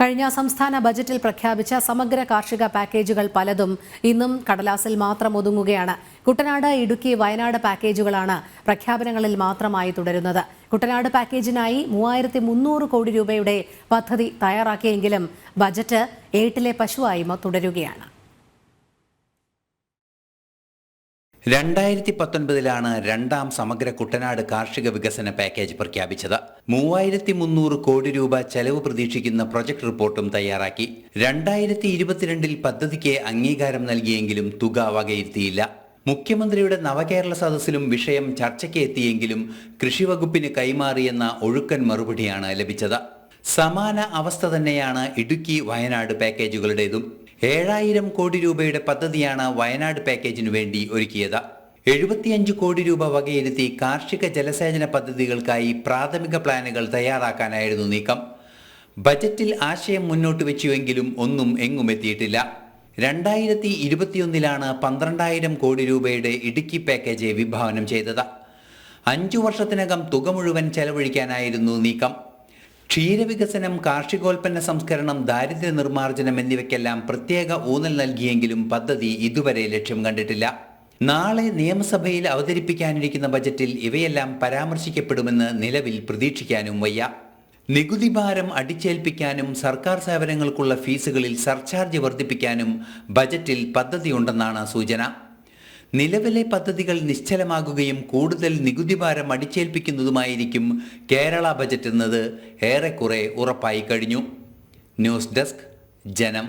കഴിഞ്ഞ സംസ്ഥാന ബജറ്റിൽ പ്രഖ്യാപിച്ച സമഗ്ര കാർഷിക പാക്കേജുകൾ പലതും ഇന്നും കടലാസിൽ മാത്രം ഒതുങ്ങുകയാണ്. കുട്ടനാട് ഇടുക്കി വയനാട് പാക്കേജുകളാണ് പ്രഖ്യാപനങ്ങളിൽ മാത്രമായി തുടരുന്നത്. കുട്ടനാട് പാക്കേജിനായി മൂവായിരത്തി മുന്നൂറ് കോടി രൂപയുടെ പദ്ധതി തയ്യാറാക്കിയെങ്കിലും ബജറ്റ് ഏട്ടിലെ പശുവായ്മ തുടരുകയാണ്. രണ്ടായിരത്തി പത്തൊൻപതിലാണ് രണ്ടാം സമഗ്ര കുട്ടനാട് കാർഷിക വികസന പാക്കേജ് പ്രഖ്യാപിച്ചത്. മൂവായിരത്തി മുന്നൂറ് കോടി രൂപ ചെലവ് പ്രതീക്ഷിക്കുന്ന പ്രൊജക്ട് റിപ്പോർട്ടും തയ്യാറാക്കി. രണ്ടായിരത്തി ഇരുപത്തിരണ്ടിൽ പദ്ധതിക്ക് അംഗീകാരം നൽകിയെങ്കിലും തുക വകയിരുത്തിയില്ല. മുഖ്യമന്ത്രിയുടെ നവകേരള സദസ്സിലും വിഷയം ചർച്ചയ്ക്ക് എത്തിയെങ്കിലും കൃഷിവകുപ്പിന് കൈമാറിയെന്ന ഒഴുക്കൻ മറുപടിയാണ് ലഭിച്ചത്. സമാന അവസ്ഥ തന്നെയാണ് ഇടുക്കി വയനാട് പാക്കേജുകളുടേതും. ഏഴായിരം കോടി രൂപയുടെ പദ്ധതിയാണ് വയനാട് പാക്കേജിനു വേണ്ടി ഒരുക്കിയത്. എഴുപത്തിയഞ്ച് കോടി രൂപ വകയിരുത്തി കാർഷിക ജലസേചന പദ്ധതികൾക്കായി പ്രാഥമിക പ്ലാനുകൾ തയ്യാറാക്കാനായിരുന്നു നീക്കം. ബജറ്റിൽ ആശയം മുന്നോട്ട് വെച്ചുവെങ്കിലും ഒന്നും എങ്ങും എത്തിയിട്ടില്ല. രണ്ടായിരത്തി ഇരുപത്തിയൊന്നിലാണ് പന്ത്രണ്ടായിരം കോടി രൂപയുടെ ഇടുക്കി പാക്കേജ് വിഭാവനം ചെയ്തത്. അഞ്ചു വർഷത്തിനകം തുക മുഴുവൻ ചെലവഴിക്കാനായിരുന്നു നീക്കം. ക്ഷീരവികസനം കാർഷികോൽപ്പന്ന സംസ്കരണം ദാരിദ്ര്യ നിർമ്മാർജനം എന്നിവയ്ക്കെല്ലാം പ്രത്യേക ഊന്നൽ നൽകിയെങ്കിലും പദ്ധതി ഇതുവരെ ലക്ഷ്യം കണ്ടിട്ടില്ല. നാളെ നിയമസഭയിൽ അവതരിപ്പിക്കാനിരിക്കുന്ന ബജറ്റിൽ ഇവയെല്ലാം പരാമർശിക്കപ്പെടുമെന്ന് നിലവിൽ പ്രതീക്ഷിക്കാനും വയ്യ. നികുതി ഭാരം അടിച്ചേൽപ്പിക്കാനും സർക്കാർ സേവനങ്ങൾക്കുള്ള ഫീസുകളിൽ സർചാർജ് വർദ്ധിപ്പിക്കാനും ബജറ്റിൽ പദ്ധതിയുണ്ടെന്നാണ് സൂചന. നിലവിലെ പദ്ധതികൾ നിശ്ചലമാകുകയും കൂടുതൽ നികുതി ഭാരം അടിച്ചേൽപ്പിക്കുന്നതുമായിരിക്കും കേരള ബജറ്റ് എന്നത് ഏറെക്കുറെ ഉറപ്പായി കഴിഞ്ഞു. ന്യൂസ് ഡെസ്ക് ജനം.